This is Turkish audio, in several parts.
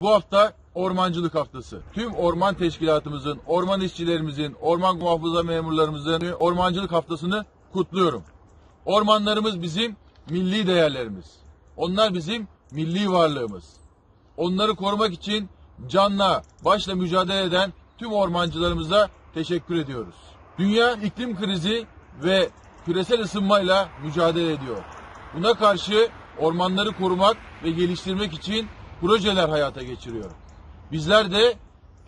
Bu hafta ormancılık haftası. Tüm orman teşkilatımızın, orman işçilerimizin, orman muhafaza memurlarımızın ormancılık haftasını kutluyorum. Ormanlarımız bizim milli değerlerimiz. Onlar bizim milli varlığımız. Onları korumak için canla, başla mücadele eden tüm ormancılarımıza teşekkür ediyoruz. Dünya iklim krizi ve küresel ısınmayla mücadele ediyor. Buna karşı ormanları korumak ve geliştirmek için projeler hayata geçiriyor. Bizler de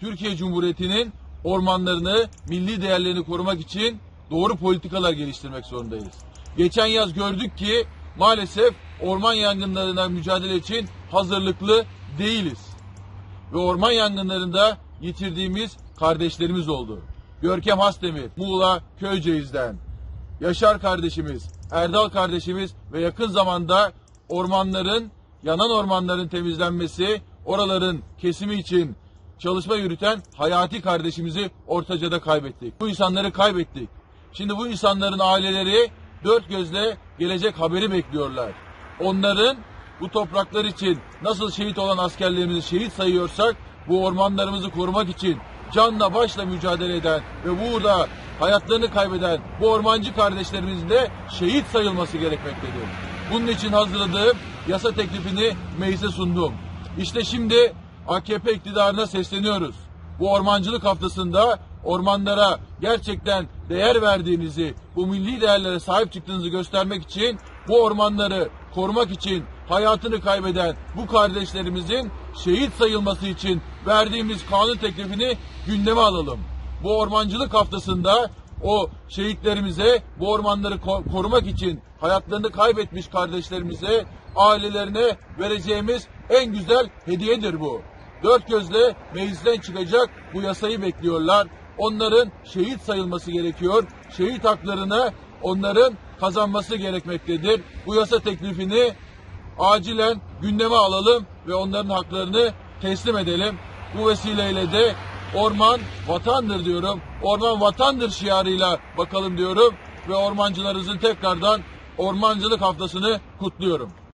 Türkiye Cumhuriyeti'nin ormanlarını, milli değerlerini korumak için doğru politikalar geliştirmek zorundayız. Geçen yaz gördük ki maalesef orman yangınlarına mücadele için hazırlıklı değiliz. Ve orman yangınlarında yitirdiğimiz kardeşlerimiz oldu. Görkem Hasdemir, Muğla Köyceğiz'den, Yaşar kardeşimiz, Erdal kardeşimiz ve yakın zamanda ormanların, yanan ormanların temizlenmesi, oraların kesimi için çalışma yürüten Hayati kardeşimizi Ortaca'da kaybettik. Bu insanları kaybettik. Şimdi bu insanların aileleri dört gözle gelecek haberi bekliyorlar. Onların bu topraklar için nasıl şehit olan askerlerimizi şehit sayıyorsak bu ormanlarımızı korumak için canla başla mücadele eden ve burada hayatlarını kaybeden bu ormancı kardeşlerimizin de şehit sayılması gerekmektedir. Bunun için hazırladığım yasa teklifini meclise sundum. İşte şimdi AKP iktidarına sesleniyoruz. Bu ormancılık haftasında ormanlara gerçekten değer verdiğinizi, bu milli değerlere sahip çıktığınızı göstermek için bu ormanları korumak için hayatını kaybeden bu kardeşlerimizin şehit sayılması için verdiğimiz kanun teklifini gündeme alalım. Bu ormancılık haftasında o şehitlerimize, bu ormanları ko- korumak için hayatlarını kaybetmiş kardeşlerimize, ailelerine vereceğimiz en güzel hediyedir bu. Dört gözle meclisten çıkacak bu yasayı bekliyorlar. Onların şehit sayılması gerekiyor. Şehit haklarını onların kazanması gerekmektedir. Bu yasa teklifini acilen gündeme alalım ve onların haklarını teslim edelim. Bu vesileyle de orman vatandır diyorum. Orman vatandır şiarıyla bakalım diyorum ve ormancılarımızın tekrardan ormancılık haftasını kutluyorum.